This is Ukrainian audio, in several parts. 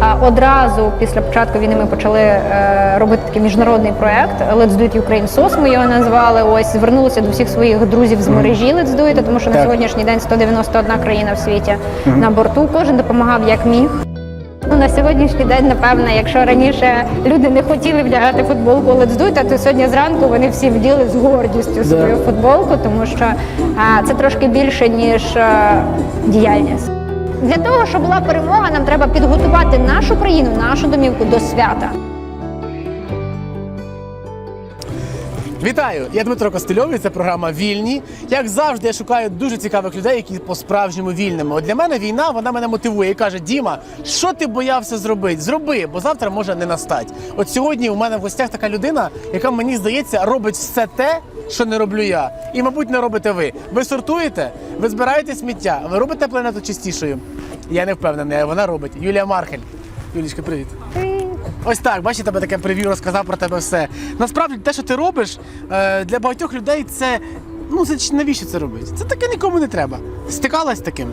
А Одразу після початку війни ми почали е, робити такий міжнародний проект Let's Do It Ukraine SOS, Ми його назвали. Ось звернулися до всіх своїх друзів з мережі Let's Do It, тому що на сьогоднішній день 191 країна в світі на борту. Кожен допомагав як міг. Ну, на сьогоднішній день, напевно, якщо раніше люди не хотіли вдягати футболку Let's Do It, то сьогодні зранку вони всі вділи з гордістю свою футболку, тому що а, це трошки більше ніж е, діяльність. Для того, щоб була перемога, нам треба підготувати нашу країну, нашу домівку до свята. Вітаю! Я Дмитро Костельовий, це програма Вільні. Як завжди, я шукаю дуже цікавих людей, які по-справжньому вільними. От для мене війна вона мене мотивує і каже: Діма, що ти боявся зробити? Зроби, бо завтра може не настати. От сьогодні у мене в гостях така людина, яка мені здається робить все те, що не роблю я. І, мабуть, не робите ви. Ви сортуєте, ви збираєте сміття, ви робите планету чистішою. Я не впевнений, вона робить. Юлія Мархель. Юлічка, привіт. Ось так, бачите, тебе таке прев'ю розказав про тебе все. Насправді, те, що ти робиш, е, для багатьох людей це. Ну, це навіщо це робити? Це таке нікому не треба. Стикалась з таким.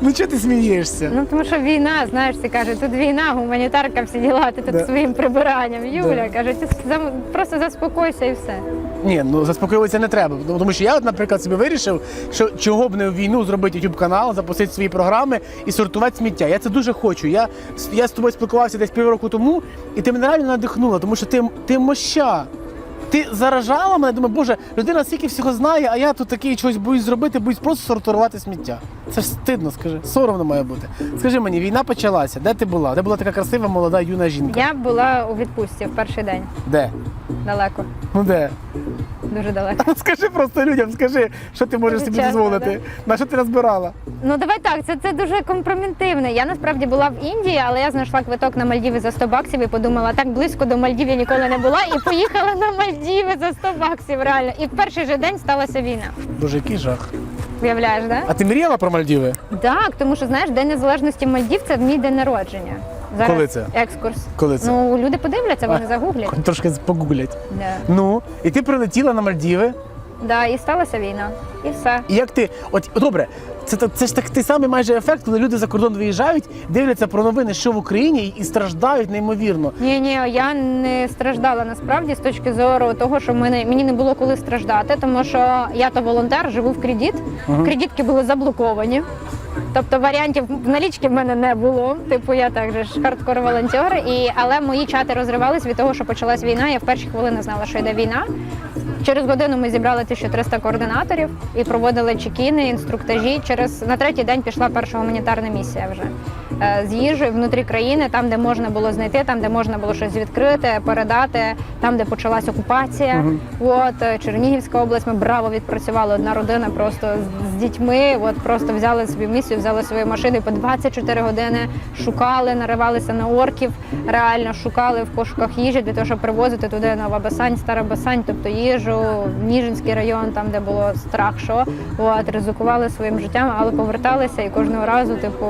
Ну чого ти смієшся? Ну тому що війна, знаєш, ти каже, тут війна, гуманітарка, всі діла, ти тут Да. своїм прибиранням. Юля каже, ти зам- просто заспокойся і все. Ні, ну заспокоюватися не треба. Ну, Тому що я, от, наприклад, собі вирішив, що чого б не в війну зробити YouTube канал, запустити свої програми і сортувати сміття. Я це дуже хочу. Я, я з тобою спілкувався десь півроку тому, і ти мене реально надихнула, тому що ти, ти моща. Ти заражала мене, думаю, боже, людина стільки всього знає, а я тут такий щось боюсь зробити, боюсь просто сортувати сміття. Це ж стидно, скажи, соромно має бути. Скажи мені, війна почалася. Де ти була? Де була така красива, молода, юна жінка? Я була у відпустці в перший день. Де? Далеко, Ну де? дуже далеко. Скажи просто людям, скажи, що ти можеш собі Чесно, дозволити. На що ти назбирала? Ну давай так, це, це дуже компроментивне. Я насправді була в Індії, але я знайшла квиток на Мальдіви за 100 баксів і подумала, так близько до Мальдів я ніколи не була, і поїхала на Мальдіви за 100 баксів. Реально. І в перший же день сталася війна. Боже, який жах. Уявляєш, да? А ти мріяла про Мальдіви? Так, тому що знаєш, День Незалежності Мальдів це мій день народження. Зараз Коли це? екскурс. Коли це? Ну люди подивляться, вони А. загуглять. Трошки погуглять. Да. Ну, і ти прилетіла на Мальдіви. Да, і сталася війна. І все. І як ти. От добре, це, це ж так той самий майже ефект, коли люди за кордон виїжджають, дивляться про новини, що в Україні, і страждають неймовірно. Ні, ні, я не страждала насправді з точки зору того, що мене мені не було коли страждати, тому що я то волонтер, живу в кредит. Кредитки були заблоковані. Тобто варіантів налічки в мене не було. Типу, я також хардкор волонтер. І але мої чати розривались від того, що почалась війна. Я в перші хвилини знала, що йде війна. Через годину ми зібрали 1300 координаторів і проводили чекіни, інструктажі. Через на третій день пішла перша гуманітарна місія вже з їжею внутрі країни, там, де можна було знайти, там, де можна було щось відкрити, передати, там, де почалась окупація. От е, Чернігівська область. Ми браво відпрацювали. Одна родина просто з, дітьми. От просто взяли собі місію, взяли свої машини по 24 години шукали, наривалися на орків. Реально шукали в пошуках їжі для того, щоб привозити туди Нова Басань, Стара Басань, тобто їжу, Ніжинський район, там де було страх, що от ризикували своїм життям, але поверталися і кожного разу, типу,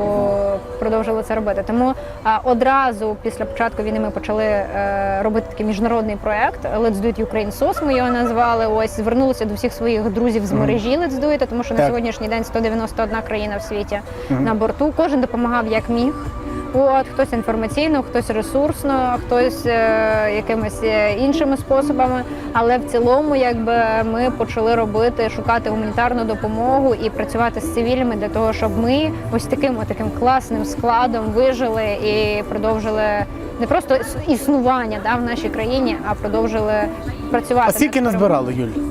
продовжили це робити. Тому одразу після початку війни ми почали е, робити такий міжнародний проект Let's Do It Ukraine SOS, Ми його назвали. Ось звернулися до всіх своїх друзів з мережі Let's Do It, тому що на сьогоднішній день 191 країна в світі на борту. Кожен допомагав як міг. От хтось інформаційно, хтось ресурсно, хтось е, якимись е, іншими способами. Але в цілому, якби ми почали робити, шукати гуманітарну допомогу і працювати з цивільними для того, щоб ми ось таким таким класним складом вижили і продовжили не просто існування да, в нашій країні, а продовжили працювати. А скільки назбирали, Юль?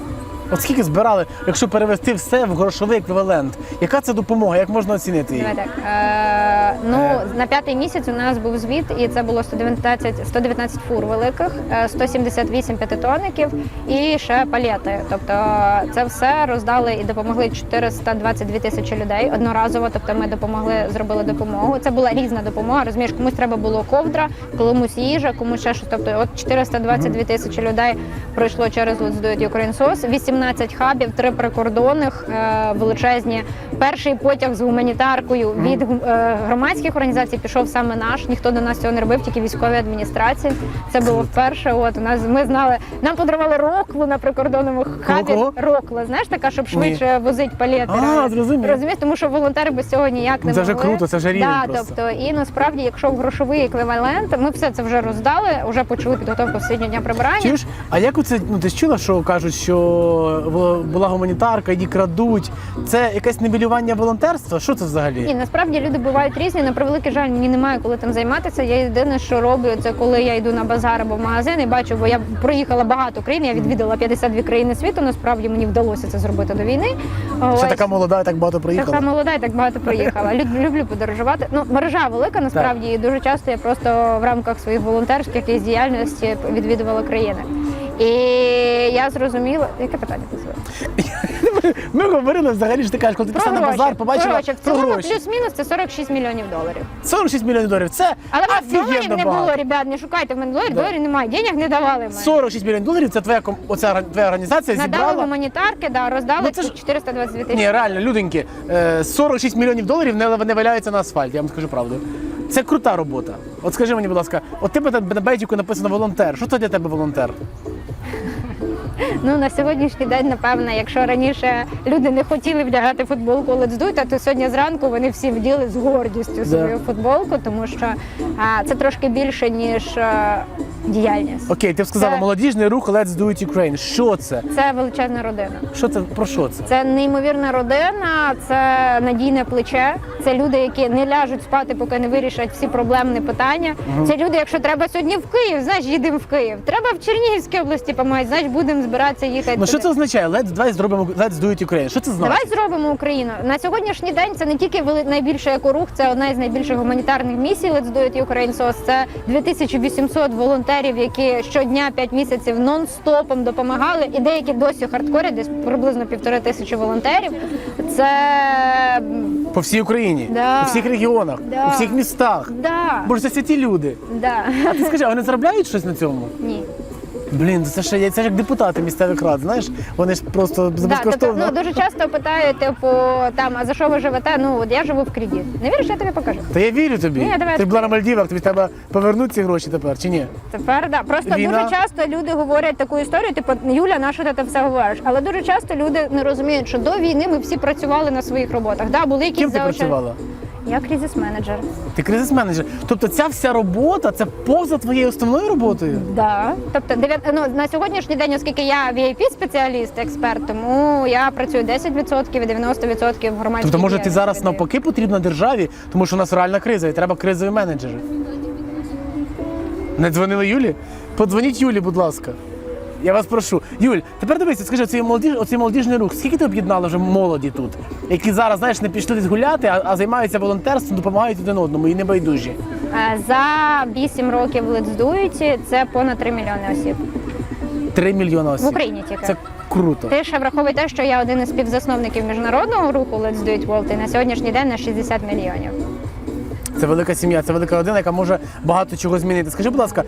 От скільки збирали, якщо перевести все в грошовий еквівалент? Яка це допомога? Як можна оцінити її? Давай так. Е, ну, Е. на п'ятий місяць у нас був звіт, і це було 119, 119 фур великих, е, 178 п'ятитонників і ще палети. Тобто це все роздали і допомогли 422 тисячі людей одноразово. Тобто ми допомогли, зробили допомогу. Це була різна допомога. Розумієш, комусь треба було ковдра, комусь їжа, комусь ще щось. Тобто, от 422 тисячі людей пройшло через Let's Do It Ukraine SOS. 18 18 хабів, три прикордонних е, величезні. Перший потяг з гуманітаркою від е, громадських організацій пішов саме наш. Ніхто до нас цього не робив, тільки військові адміністрації. Це було вперше. От у нас ми знали, нам подарували роклу на прикордонному хабі. Кого? Рокла, знаєш, така, щоб швидше возить палети. А, зрозумів. Розумієш, тому що волонтери без цього ніяк не Це вже могли. круто, це вже рівень Да, просто. тобто, і насправді, якщо в грошовий еквівалент, ми все це вже роздали, вже почали підготовку всесвітнього дня прибирання. Чуєш? А як оце, ну ти ж чула, що кажуть, що в- була гуманітарка, її крадуть. Це якесь небілювання волонтерства? Що це взагалі? Ні, насправді люди бувають різні. На превеликий жаль, мені немає коли тим займатися. Я єдине, що роблю, це коли я йду на базар або в магазин і бачу, бо я проїхала багато країн. Я відвідала 52 країни світу. Насправді мені вдалося це зробити до війни. Ще Ось. така молода, і так багато Така приїхала. молода і так багато проїхала. Люблю, люблю подорожувати. Ну, мережа велика насправді і дуже часто я просто в рамках своїх волонтерських якихось діяльності відвідувала країни. І я зрозуміла, яке питання ти звела? Ми говорили взагалі, що ти кажеш, коли ти пішла на базар, побачила гроші. В про цілому плюс-мінус це 46 мільйонів доларів. 46 мільйонів доларів. Це Але в мене доларів не було, ребят, не шукайте в мене доларів, Да. доларів немає, денег не давали мені. 46 мільйонів доларів це твоя ком- оця твоя організація Надали зібрала. гуманітарки, да, роздали Ну, це ж- 422 тисячі. Ні, реально, люденьки, е, 46 мільйонів доларів не, не валяються на асфальті, я вам скажу правду. Це крута робота. От скажи мені, будь ласка, от тебе там на бейджику написано волонтер. Що це для тебе волонтер? Ну на сьогоднішній день, напевно, якщо раніше люди не хотіли вдягати футболку It, то сьогодні зранку вони всі вділи з гордістю свою футболку, тому що а, це трошки більше ніж діяльність. Окей, ти б сказала, Це- молодіжний рух Let's Do It Ukraine. Що це? Це величезна родина. Що це про що це? Це неймовірна родина, це надійне плече. Це люди, які не ляжуть спати, поки не вирішать всі проблемні питання. Це люди, якщо треба сьогодні в Київ, знаєш, їдемо в Київ. Треба в Чернігівській області помагати, знаєш, будемо збиратися їхати. Ну що це означає? Let's, давай зробимо Let's Do It Ukraine. Що це значить? Давай зробимо Україну на сьогоднішній день. Це не тільки найбільший екорух, це одна із найбільших гуманітарних місій Let's Do It Ukraine SOS. Це 2800 волонтерів, які щодня 5 місяців нон-стопом допомагали, і деякі досі хардкорять, десь приблизно півтори тисячі волонтерів. Це По всій Україні, Да. у всіх регіонах, Да. у всіх містах. да, Боже, це святі люди. да. А ти скажи, а вони заробляють щось на цьому? ні. Блін, це ж це ж як депутати місцевих рад, знаєш? Вони ж просто Да, тобто, безкоштовно. ну, дуже часто питають, типу, там, а за що ви живете? Ну, от я живу в кредит. Не віриш, я тобі покажу. Та я вірю тобі. Ні, давай. Ти ж була на Мальдівах, тобі треба повернути ці гроші тепер, чи ні? Тепер да. Просто Війна. дуже часто люди говорять таку історію, типу, Юля, на що ти все говориш? Але дуже часто люди не розуміють, що до війни ми всі працювали на своїх роботах. Да, були якісь Ким ти заощад- працювала? Я кризис-менеджер. Ти кризис-менеджер. Тобто ця вся робота це поза твоєю основною роботою? Да. Тобто ну, на сьогоднішній день, оскільки я VIP спеціаліст, експерт, тому я працюю 10% і 90% в громадській Тобто, може, ти зараз навпаки потрібна державі, тому що у нас реальна криза і треба кризові менеджери. Не дзвонили Юлі? Подзвоніть Юлі, будь ласка. Я вас прошу. Юль, тепер дивися, скажи, оцей, молодіж, оцей молодіжний рух, скільки ти об'єднала вже молоді тут, які зараз, знаєш, не пішли десь гуляти, а, а займаються волонтерством, допомагають один одному і не байдужі. Е, За 8 років в це понад 3 мільйони осіб. Три мільйони осіб. В Україні тільки. Це круто. Ти ще враховуй те, що я один із співзасновників міжнародного руху Let's Do It World і на сьогоднішній день на 60 мільйонів. Це велика сім'я, це велика родина, яка може багато чого змінити. Скажи, будь ласка,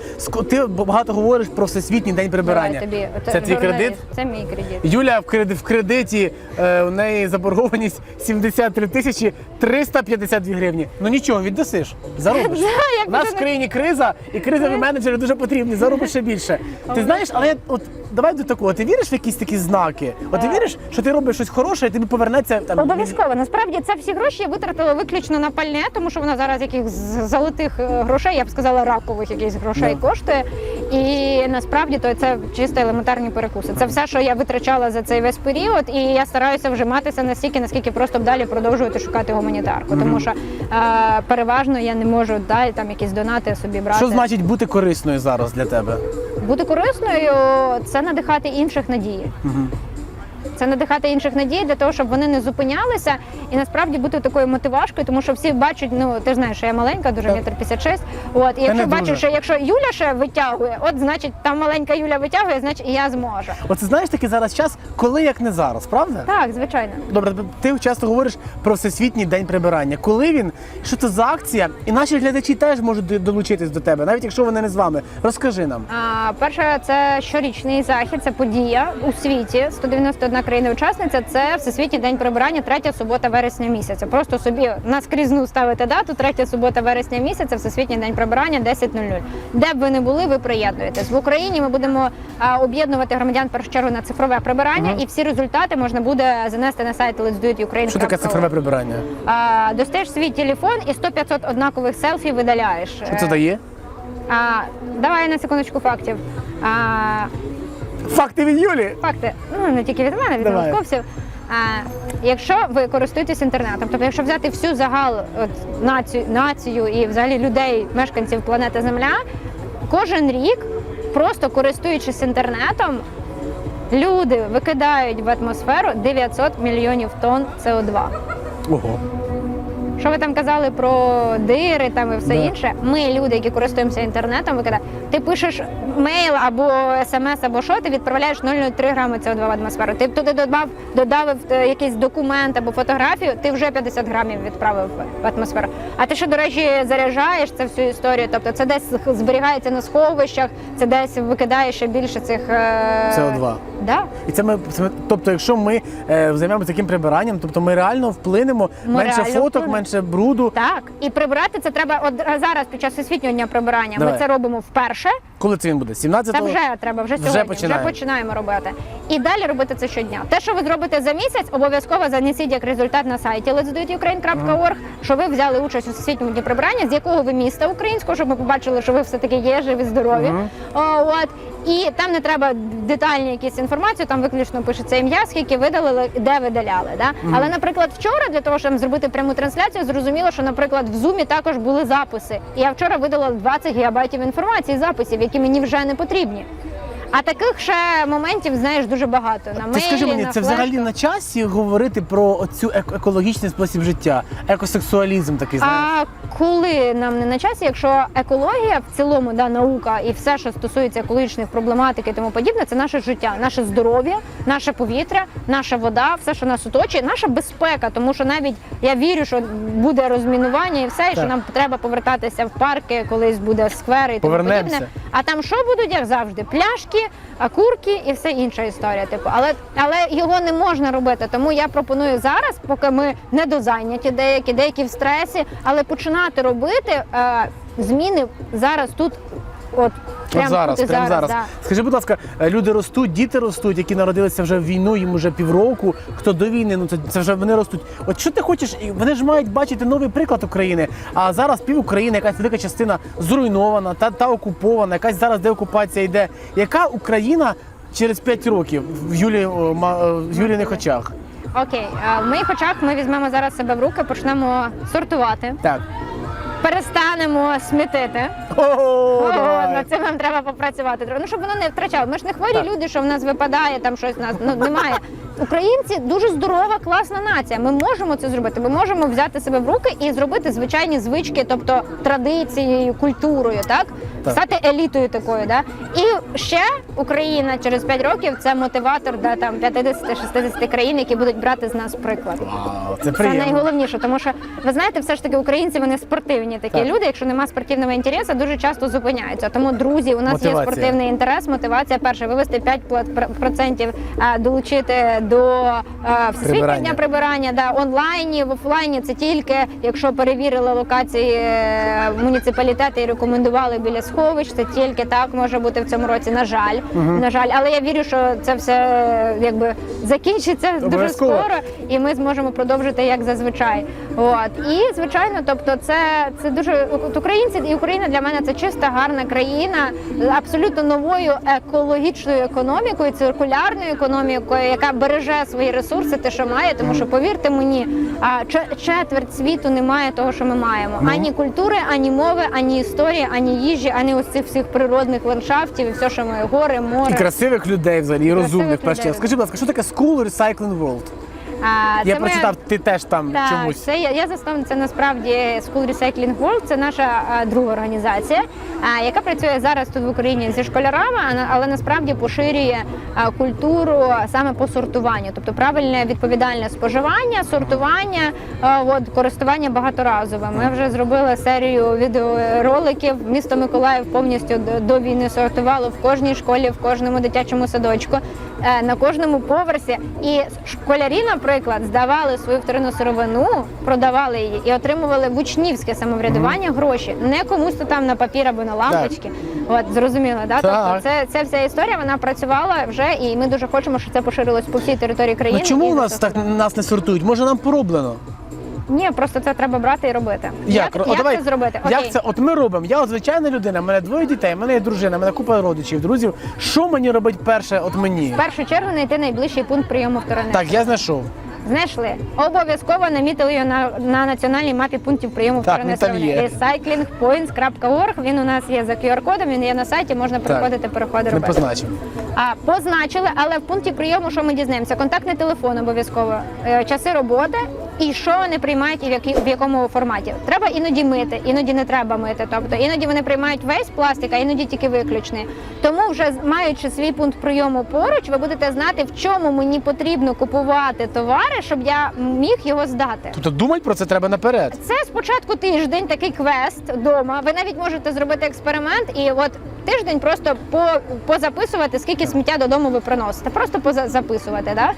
ти багато говориш про всесвітній день прибирання. Тобі Це твій кредит? Це мій кредит. Юля в кредит в кредиті е, у неї заборгованість 73 тисячі 352 гривні. Ну нічого, віддасиш. Заробиш. У нас в країні криза, і кризові менеджери дуже потрібні. Заробиш ще більше. Ти знаєш, але я- от давай до такого. Ти віриш в якісь такі знаки? От ти віриш, що ти робиш щось хороше, і тобі повернеться там. Обов'язково. Насправді це всі гроші я витратила виключно на пальне, тому що вона зараз яких золотих е, грошей, я б сказала, ракових якихось грошей Да. коштує. І насправді то це чисто елементарні перекуси. Це все, що я витрачала за цей весь період, і я стараюся вжиматися настільки, наскільки просто б далі продовжувати шукати гуманітарку. Тому що е, переважно я не можу далі там якісь донати собі брати. Що значить бути корисною зараз для тебе? Бути корисною це надихати інших надії. Це надихати інших надій для того, щоб вони не зупинялися і насправді бути такою мотивашкою, тому що всі бачать, ну ти ж знаєш, що я маленька, дуже Так. метр 56. От і якщо не бачу, дуже. що якщо Юля ще витягує, от значить там маленька Юля витягує, значить і я зможу. Оце знаєш такий зараз час, коли як не зараз, правда? Так, звичайно. Добре, ти часто говориш про всесвітній день прибирання. Коли він, що це за акція? І наші глядачі теж можуть долучитись до тебе, навіть якщо вони не з вами. Розкажи нам. А, перше, це щорічний захід, це подія у світі. 191 21 країна-учасниця це Всесвітній день прибирання, третя субота вересня місяця. Просто собі наскрізну ставите дату, третя субота вересня місяця, Всесвітній день прибирання 10.00. Де б ви не були, ви приєднуєтесь. В Україні ми будемо об'єднувати громадян в першу чергу на цифрове прибирання, і всі результати можна буде занести на сайт Let's Do It Ukraine. Що таке цифрове прибирання? А, достаєш свій телефон і 100-500 однакових селфі видаляєш. Що це дає? А, давай на секундочку фактів. А, Факти від Юлі. факти, ну не тільки від мене, від Давай. А, якщо ви користуєтесь інтернетом, тобто якщо взяти всю загал от, націю, націю і взагалі людей, мешканців планети Земля, кожен рік, просто користуючись інтернетом, люди викидають в атмосферу 900 мільйонів тонн СО2. Ого. Що ви там казали про дири там і все Да. інше? Ми, люди, які користуємося інтернетом, ви казали, ти пишеш мейл або смс, або що, ти відправляєш 0,03 грами СО2 в атмосферу. Ти туди додав, додав е, якийсь документ або фотографію, ти вже 50 грамів відправив в атмосферу. А ти що, до речі, заряджаєш це всю історію? Тобто це десь зберігається на сховищах, це десь викидає ще більше цих е... СО2. Да. І це ми, це тобто, якщо ми е, займемося таким прибиранням, тобто ми реально вплинемо Ми менше реально фоток, вплинемо. менше бруду. Так, і прибирати це треба от зараз під час всесвітнього дня прибирання. Давай. Ми це робимо вперше. Коли це він буде? 17 Та вже треба, вже Вже сьогодні, вже, починаємо. починаємо робити. І далі робити це щодня. Те, що ви зробите за місяць, обов'язково занесіть як результат на сайті let'sdoitukraine.org, що ви взяли участь у всесвітньому дні прибирання, з якого ви міста українського, щоб ми побачили, що ви все таки є живі, здорові. От. І там не треба детальні якісь інформацію, там виключно пишеться ім'я, скільки видалили, де видаляли. Да? Але, наприклад, вчора для того, щоб зробити пряму трансляцію, зрозуміло, що, наприклад, в зумі також були записи. І я вчора видала 20 гігабайтів інформації, записів, які мені вже не потрібні. А таких ще моментів знаєш дуже багато. На Ти мейлі, скажи мені, на це флешках. взагалі на часі говорити про цю екологічний спосіб життя, екосексуалізм такий, знаєш? А коли нам не на часі, якщо екологія в цілому, да, наука і все, що стосується екологічних проблематик і тому подібне, це наше життя, наше здоров'я, наше повітря, наша вода, все, що нас оточує, наша безпека. Тому що навіть я вірю, що буде розмінування і все, і що Так. нам треба повертатися в парки, колись буде сквери і тому Повернемося. подібне. А там що будуть, як завжди? Пляшки, а курки і все інша історія. Типу, але але його не можна робити. Тому я пропоную зараз, поки ми недозайняті, деякі, деякі в стресі, але починати робити е, зміни зараз тут. От прямо зараз, прямо зараз. да. Скажи, будь ласка, е, люди ростуть, діти ростуть, які народилися вже в війну, їм вже півроку. Хто до війни, ну це, це вже вони ростуть. От що ти хочеш? Вони ж мають бачити новий приклад України. А зараз пів України, якась велика частина зруйнована, та, та окупована, якась зараз деокупація йде. Яка Україна через 5 років в Юлі е, в Юліних очах? Окей, в моїх очах ми візьмемо зараз себе в руки, почнемо сортувати, Так. Перестанемо смітити. О, над цим нам треба попрацювати. Ну, щоб воно не втрачало. Ми ж не хворі Так. люди, що в нас випадає, там щось в нас ну, немає. Українці дуже здорова, класна нація. Ми можемо це зробити. Ми можемо взяти себе в руки і зробити звичайні звички, тобто традицією, культурою, так? Так. Стати елітою такою, да? І ще Україна через 5 років це мотиватор да, там 50-60 країн, які будуть брати з нас приклад. Вау, це Це найголовніше, тому що ви знаєте, все ж таки українці вони спортивні такі Так. люди. Якщо немає спортивного інтересу, дуже часто зупиняються. Тому друзі, у нас Мотивація. є спортивний інтерес. Мотивація перше вивести 5% долучити до всесвітнього дня прибирання. Да, онлайні в офлайні це тільки якщо перевірили локації е, муніципалітети і рекомендували біля сховищ. Це тільки так може бути в цьому році. На жаль, на жаль, але я вірю, що це все е, якби закінчиться дуже скоро і ми зможемо продовжити як зазвичай. От і звичайно, тобто, це, це дуже от українці і Україна для мене це чиста гарна країна з абсолютно новою екологічною економікою, циркулярною економікою, яка береже свої ресурси, те, що має, тому що повірте мені, четверть світу немає того, що ми маємо: Ну. ані культури, ані мови, ані історії, ані їжі, ані ось цих всіх природних ландшафтів, і все, що ми гори, море. І красивих людей взагалі, і розумних. людей. Скажи, будь ласка, що таке School Recycling World? А, Я це ми- прочитав, ти теж там Так, чомусь. це я, я засновниця насправді School Recycling World. Це наша а, друга організація, а, яка працює зараз тут в Україні зі школярами, а але насправді поширює а, культуру саме по сортуванню, тобто правильне відповідальне споживання, сортування, а, от, користування багаторазовим. Ми вже зробили серію відеороликів. Місто Миколаїв повністю до, до війни сортувало в кожній школі, в кожному дитячому садочку. Е, на кожному поверсі. І школярі, наприклад, здавали свою вторинну сировину, продавали її і отримували в учнівське самоврядування гроші. Не комусь то там на папір або на лампочки. От зрозуміло, да? Так. Тобто це, це вся історія. Вона працювала вже, і ми дуже хочемо, щоб це поширилось по всій території країни. Ну чому у нас так нас не сортують? Може нам пороблено? Ні, просто це треба брати і робити. Як, О, як давай, це зробити? Як це? От ми робимо. Я от звичайна людина, в мене двоє дітей, в мене є дружина, в мене купа родичів, друзів. Що мені робить перше от мені? В першу чергу знайти найближчий пункт прийому вторинних. Так, я знайшов. Знайшли. Обов'язково намітили його на, на національній мапі пунктів прийому Так, ну, там є. Recyclingpoints.org. Він у нас є за QR-кодом, він є на сайті, можна переходити, переходи Не робити. позначив. А позначили, але в пункті прийому, що ми дізнаємося? Контактний телефон обов'язково, е, часи роботи і що вони приймають і в, які, в якому форматі. Треба іноді мити, іноді не треба мити. Тобто іноді вони приймають весь пластик, а іноді тільки виключний. Тому, вже маючи свій пункт прийому поруч, ви будете знати, в чому мені потрібно купувати товари, щоб я міг його здати. Тобто думати про це треба наперед. Це спочатку тиждень, такий квест вдома. Ви навіть можете зробити експеримент і от тиждень просто по, позаписувати, скільки сміття додому ви приносите. Просто позаписувати, да?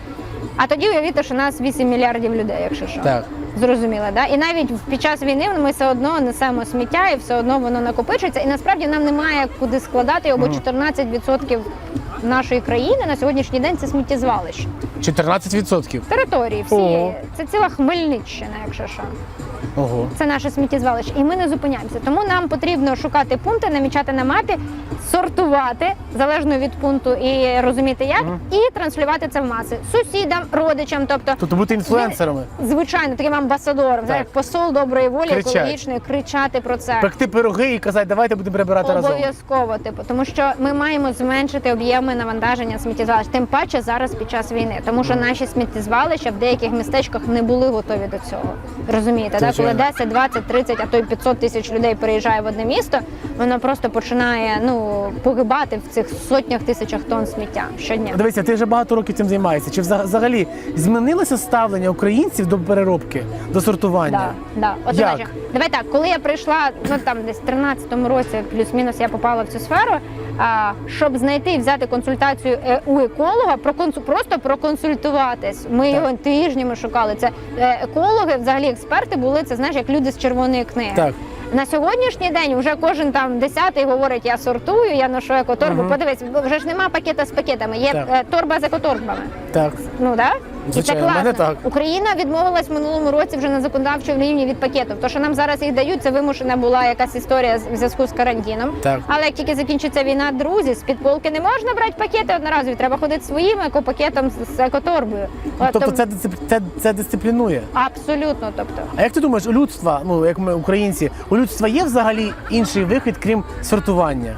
А тоді уявіть, що нас 8 мільярдів людей, якщо що. Так. Зрозуміло, да? І навіть під час війни ми все одно несемо сміття і все одно воно накопичується. І насправді нам немає куди складати його, бо 14% нашої країни на сьогоднішній день це сміттєзвалище. 14%. Території всієї. О. Це ціла Хмельниччина, якщо що. Ого. Це наше сміттєзвалище, і ми не зупиняємося. Тому нам потрібно шукати пункти, намічати на мапі, сортувати залежно від пункту і розуміти як, і транслювати це в маси сусідам, родичам, тобто. Тобто бути інфлюенсерами. Звичайно, таким амбасадором, Так. як посол доброї волі, Кричать. екологічної, кричати про це. Пекти пироги і казати, давайте будемо прибирати разом. Обов'язково, типу, тому що ми маємо зменшити об'єми навантаження сміттєзвалищ, тим паче зараз під час війни, тому що наші сміттєзвалища в деяких містечках не були готові до цього. Розумієте, да? Коли Звичайно. 10, 20, 30, а то й 500 тисяч людей переїжджає в одне місто, воно просто починає ну погибати в цих сотнях тисячах тонн сміття щодня. Дивися, ти вже багато років цим займаєшся. Чи взаг- взагалі змінилося ставлення українців до переробки, до сортування? Да, да. От Як? давай так, коли я прийшла, ну там десь в 13-му році, плюс-мінус я попала в цю сферу. Щоб знайти і взяти консультацію е, у еколога, просто проконсультуватись. Ми Так. його тижнями шукали. Це е, екологи, взагалі експерти були. Це знаєш, як люди з червоної книги. Так. На сьогоднішній день вже кожен там десятий говорить: я сортую, я ношу екоторбу. Мгм. Подивись, вже ж нема пакета з пакетами, є Так. е, торба з екоторбами. Так. Ну да? Звичайно, і це класно. так. Україна відмовилась в минулому році вже на законодавчому рівні від пакетів. То, що нам зараз їх дають, це вимушена була якась історія в зв'язку з карантином. Так. Але як тільки закінчиться війна, друзі, з під полки не можна брати пакети одноразові. Треба ходити своїм екопакетом з, екоторбою. От, Тобто то- це, дисцип- це, це дисциплінує. абсолютно. Тобто, А як ти думаєш, у людства, ну як ми українці, у людства є взагалі інший вихід, крім сортування?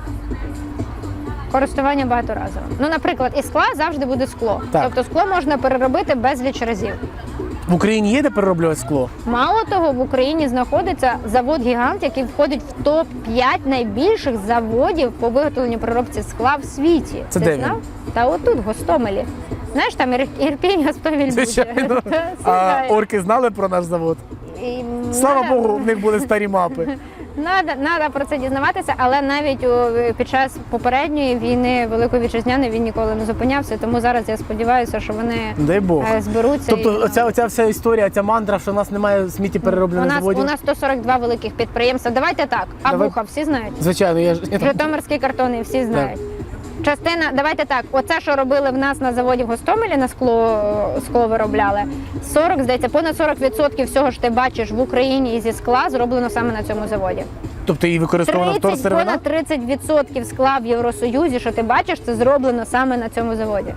Користування багаторазовим. Ну, наприклад, із скла завжди буде скло. Так. Тобто скло можна переробити безліч разів. В Україні є де перероблювати скло? Мало того, в Україні знаходиться завод гігант, який входить в топ 5 найбільших заводів по виготовленню переробці скла в світі. Це Ти де він? Та отут, в Гостомелі. Знаєш, там Ір- Ірпінь, Гостомель. Звичайно. А орки знали про наш завод? і Слава Богу, в них були старі мапи. Надо, надо про це дізнаватися, але навіть у, під час попередньої війни Великої вітчизняної він ніколи не зупинявся. Тому зараз я сподіваюся, що вони Дай Бог. е, зберуться. Тобто, і- оця, оця вся історія, ця мандра, що у нас немає у сміттєперероблених нас, заводів. у нас 142 великих підприємства. Давайте так. Давай. Абуха, всі знають. Звичайно, я ж я там- Житомирські картони всі знають. Частина, давайте так, оце, що робили в нас на заводі в Гостомелі, на скло, скло виробляли, 40, здається, понад 40% всього ж ти бачиш в Україні і зі скла зроблено саме на цьому заводі. Тобто її використовано 30, вторсировина? понад 30% скла в Євросоюзі, що ти бачиш, це зроблено саме на цьому заводі.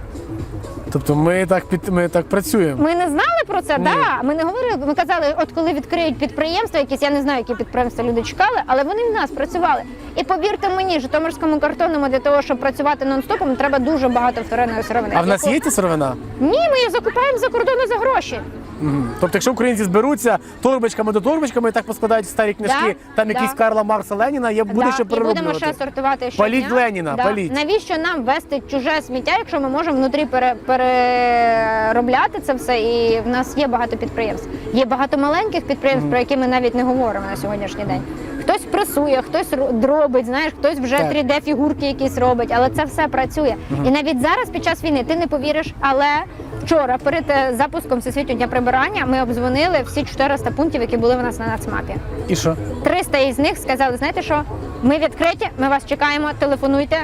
Тобто ми так під ми так працюємо. Ми не знали про це, Ні. да. Ми не говорили. Ми казали, от коли відкриють підприємства, якісь я не знаю, які підприємства люди чекали, але вони в нас працювали. І повірте мені, Житомирському картонному для того, щоб працювати нон-стопом, треба дуже багато вторинної сировини. А в нас є ця сировина? Ні, ми її закупаємо за кордону за гроші. Мгм. Тобто, якщо українці зберуться торбочками до торбочками і так поскладають старі книжки, Да, там да. якісь Карла Маркса Леніна, я буде Да, що і будемо перероблювати. ще сортувати щодня. Паліть Леніна, да. паліть. Навіщо нам вести чуже сміття, якщо ми можемо внутрі пере, переробляти це все? І в нас є багато підприємств. Є багато маленьких підприємств, про які ми навіть не говоримо на сьогоднішній день. Хтось пресує, хтось дробить, знаєш, хтось вже 3D фігурки якісь робить, але це все працює. І навіть зараз, під час війни, ти не повіриш, але вчора перед е, запуском всесвітнього дня прибирання ми обдзвонили всі 400 пунктів, які були в нас на нацмапі. І що? 300 із них сказали: знаєте що? Ми відкриті, ми вас чекаємо, телефонуйте.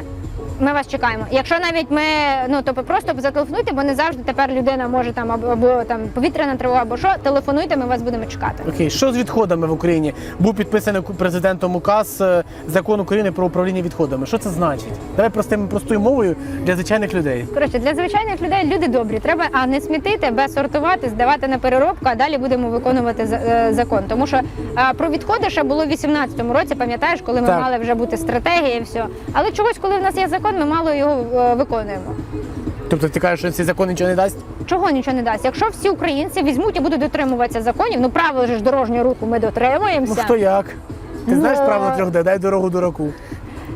Ми вас чекаємо. Якщо навіть ми ну то просто зателефонуйте, бо не завжди тепер людина може там або, або там повітряна тривога, або що, телефонуйте, ми вас будемо чекати. Окей, що з відходами в Україні? Був підписаний президентом указ е, закон України про управління відходами. Що це значить? Давай простим простою мовою для звичайних людей. Коротше, для звичайних людей люди добрі. Треба а не смітити, без сортувати, здавати на переробку, а далі будемо виконувати е, закон. Тому що а, про відходи ще було в 18-му році, пам'ятаєш, коли ми Так. мали вже бути стратегія і все. Але чогось, коли в нас є закон, ми мало його е, виконуємо. Тобто ти кажеш, що цей закон нічого не дасть? Чого нічого не дасть? Якщо всі українці візьмуть і будуть дотримуватися законів, ну правил же ж дорожнього руху ми дотримуємося. Ну хто як? Ти знаєш Ну, правило трьох Д, дай дорогу дураку.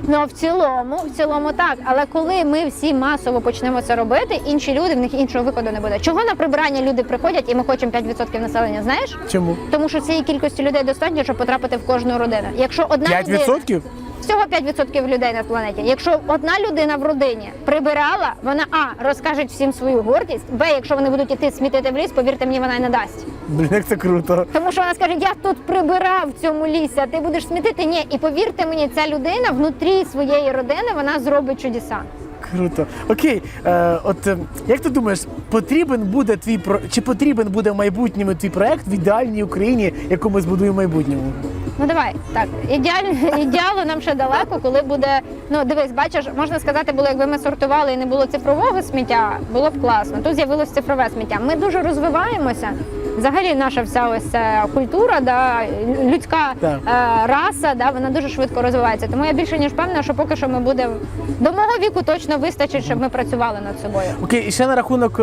Ну в цілому, в цілому так. Але коли ми всі масово почнемо це робити, інші люди в них іншого виходу не буде. Чого на прибирання люди приходять, і ми хочемо 5% населення? Знаєш? Чому? Тому що цієї кількості людей достатньо, щоб потрапити в кожну родину. Якщо одна людина 5%? Всього 5% людей на планеті. Якщо одна людина в родині прибирала, вона а розкаже всім свою гордість. Б, якщо вони будуть іти смітити в ліс, повірте мені, вона й не дасть. Блін, як це круто. Тому що вона скаже, я тут прибирав в цьому лісі, а ти будеш смітити? Ні. І повірте мені, ця людина внутрі своєї родини вона зробить чудеса. Круто. Окей, е, от е, як ти думаєш, потрібен буде твій про чи потрібен буде в майбутньому твій проект в ідеальній Україні, яку ми збудуємо в майбутньому? Ну давай так. Ідеаль, ідеалу нам ще далеко, коли буде. Ну дивись, бачиш, можна сказати, було, якби ми сортували і не було цифрового сміття, було б класно. Тут з'явилось цифрове сміття. Ми дуже розвиваємося. Взагалі, наша вся ось ця культура, да, людська е, раса, да, вона дуже швидко розвивається. Тому я більше ніж певна, що поки що ми будемо до мого віку точно вистачить, щоб ми працювали над собою. Окей, і ще на рахунок е,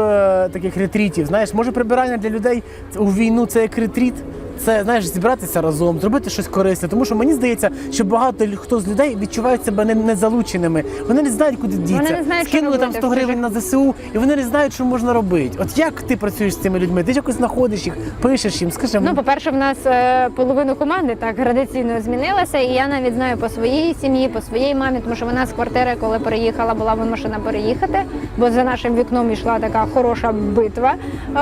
таких ретрітів. Знаєш, може прибирання для людей у війну це як ретріт? Це знаєш, зібратися разом, зробити щось корисне. Тому що мені здається, що багато хто з людей відчувають себе не, незалученими. Вони не знають, куди діться. не знають, що Скинули там робити 100 гривень на ЗСУ, і вони не знають, що можна робити. От як ти працюєш з цими людьми? Ти ж якось знаходиш їх, пишеш їм, скажи Ну, по-перше, в нас е, половину команди так градаційно змінилася, і я навіть знаю по своїй сім'ї, по своїй мамі, тому що вона з квартири, коли переїхала, була вимушена переїхати, бо за нашим вікном йшла така хороша битва. Е,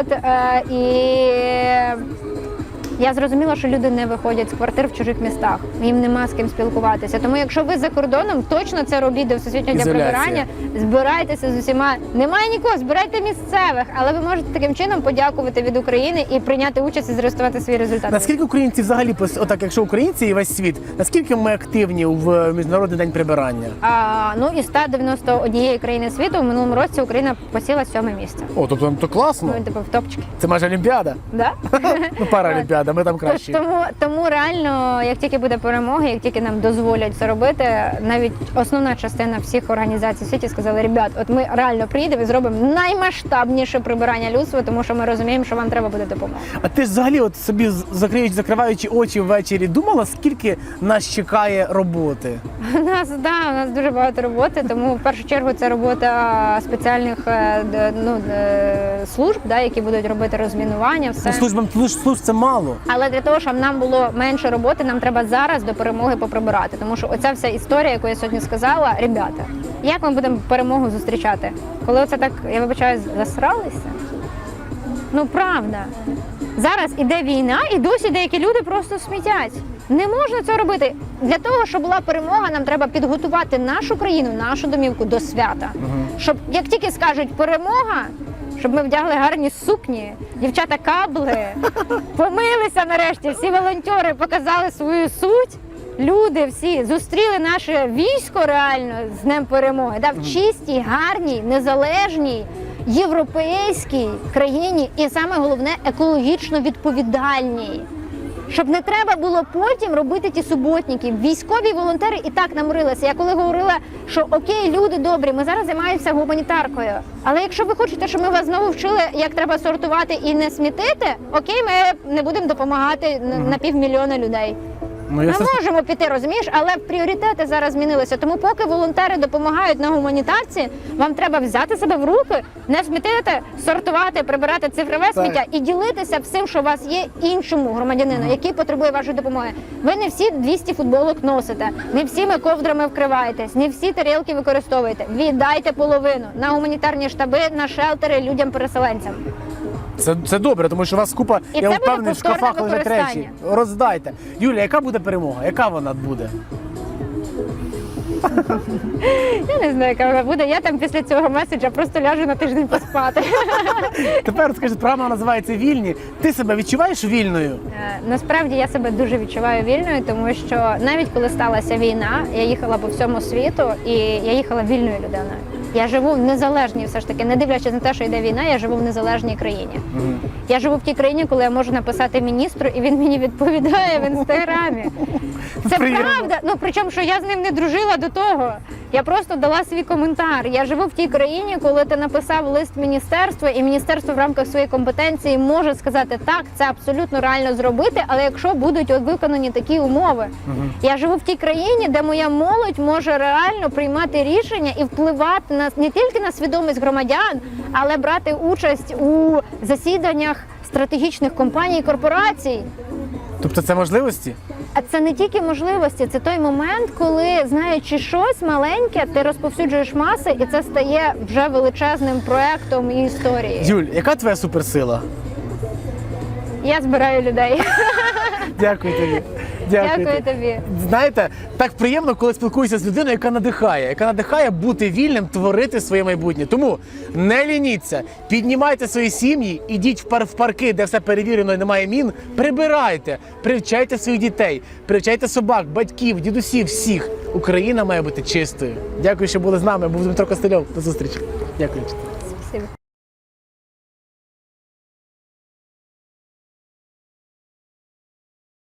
От е, і. Я зрозуміла, що люди не виходять з квартир в чужих містах. Їм нема з ким спілкуватися. Тому, якщо ви за кордоном, точно це робіть до всесвітнього дня прибирання. Збирайтеся з усіма. Немає нікого, збирайте місцевих, але ви можете таким чином подякувати від України і прийняти участь і зреєструвати свій результат. Наскільки українці взагалі отак, якщо українці і весь світ, наскільки ми активні в міжнародний день прибирання? А, ну із 191 країни світу в минулому році Україна посіла сьоме місце. О, тобто то класно. Ну, типу, в топчики. Це майже Олімпіада. Да? Паралімпіада, ми там Тож тому, тому реально, як тільки буде перемога, як тільки нам дозволять це робити, навіть основна частина всіх організацій світі сказали, ребят, от ми реально приїдемо і зробимо наймасштабніше прибирання людства, тому що ми розуміємо, що вам треба буде допомога. А ти ж взагалі, от собі закриючи, закриваючи очі ввечері, думала, скільки нас чекає роботи? У нас да, у нас дуже багато роботи, тому в першу чергу це робота спеціальних е, ну, е, служб, да, які будуть робити розмінування, все. Ну, службам служб, служб це мало. Але для того, щоб нам було менше роботи, нам треба зараз до перемоги поприбирати. Тому що оця вся історія, яку я сьогодні сказала, ребята, як ми будемо перемогу зустрічати? Коли оце так, я вибачаю, засралися? Ну правда. Зараз іде війна, і досі деякі люди просто смітять. Не можна це робити. Для того, щоб була перемога, нам треба підготувати нашу країну, нашу домівку до свята. Щоб як тільки скажуть перемога, щоб ми вдягли гарні сукні, дівчата кабли, помилися нарешті. Всі волонтери показали свою суть. Люди всі зустріли наше військо реально з Днем перемоги. Да, в чистій, гарній, незалежній, європейській країні, і саме головне екологічно відповідальній. Щоб не треба було потім робити ті суботники. Військові волонтери і так наморилися. Я коли говорила, що окей, люди добрі, ми зараз займаємося гуманітаркою. Але якщо ви хочете, щоб ми вас знову вчили, як треба сортувати і не смітити, окей, ми не будемо допомагати на- на півмільйона людей. Ну, Ми все- можемо піти, розумієш, але пріоритети зараз змінилися. Тому, поки волонтери допомагають на гуманітарці, вам треба взяти себе в руки, не смітити, сортувати, прибирати цифрове Так. сміття і ділитися всім, що у вас є іншому громадянину, який потребує вашої допомоги. Ви не всі 200 футболок носите, не всіми ковдрами вкриваєтесь, не всі тарілки використовуєте. Віддайте половину на гуманітарні штаби, на шелтери людям-переселенцям. Це, це добре, тому що у вас купа, І я це впевнений, буде в шкафах повторне лежать речі. Роздайте. Юля, яка буде перемога? Яка вона буде? Я не знаю, яка вона буде. Я там після цього меседжа просто ляжу на тиждень поспати. Тепер скажи, програма називається Вільні. Ти себе відчуваєш вільною? Е, Насправді я себе дуже відчуваю вільною, тому що навіть коли сталася війна, я їхала по всьому світу і я їхала вільною людиною. Я живу в незалежній, все ж таки, не дивлячись на те, що йде війна, я живу в незалежній країні. Я живу в тій країні, коли я можу написати міністру, і він мені відповідає в інстаграмі. Це Приємно. правда. Ну причому, що я з ним не дружила до того. Я просто дала свій коментар. Я живу в тій країні, коли ти написав лист міністерства, і міністерство в рамках своєї компетенції може сказати так, це абсолютно реально зробити, але якщо будуть виконані такі умови. Я живу в тій країні, де моя молодь може реально приймати рішення і впливати на не тільки на свідомість громадян, але брати участь у засіданнях стратегічних компаній і корпорацій. Тобто це можливості? А це не тільки можливості, це той момент, коли знаючи щось маленьке, ти розповсюджуєш маси, і це стає вже величезним проектом і історією. Юль, яка твоя суперсила? Я збираю людей. Дякую тобі. Дякую, Дякую тобі. Знаєте, так приємно, коли спілкуюся з людиною, яка надихає, яка надихає бути вільним, творити своє майбутнє. Тому не лініться, піднімайте свої сім'ї, ідіть в, пар- в парки, де все перевірено і немає мін. Прибирайте, привчайте своїх дітей, привчайте собак, батьків, дідусів, всіх. Україна має бути чистою. Дякую, що були з нами. Був Дмитро Костельов. До зустрічі. Дякую.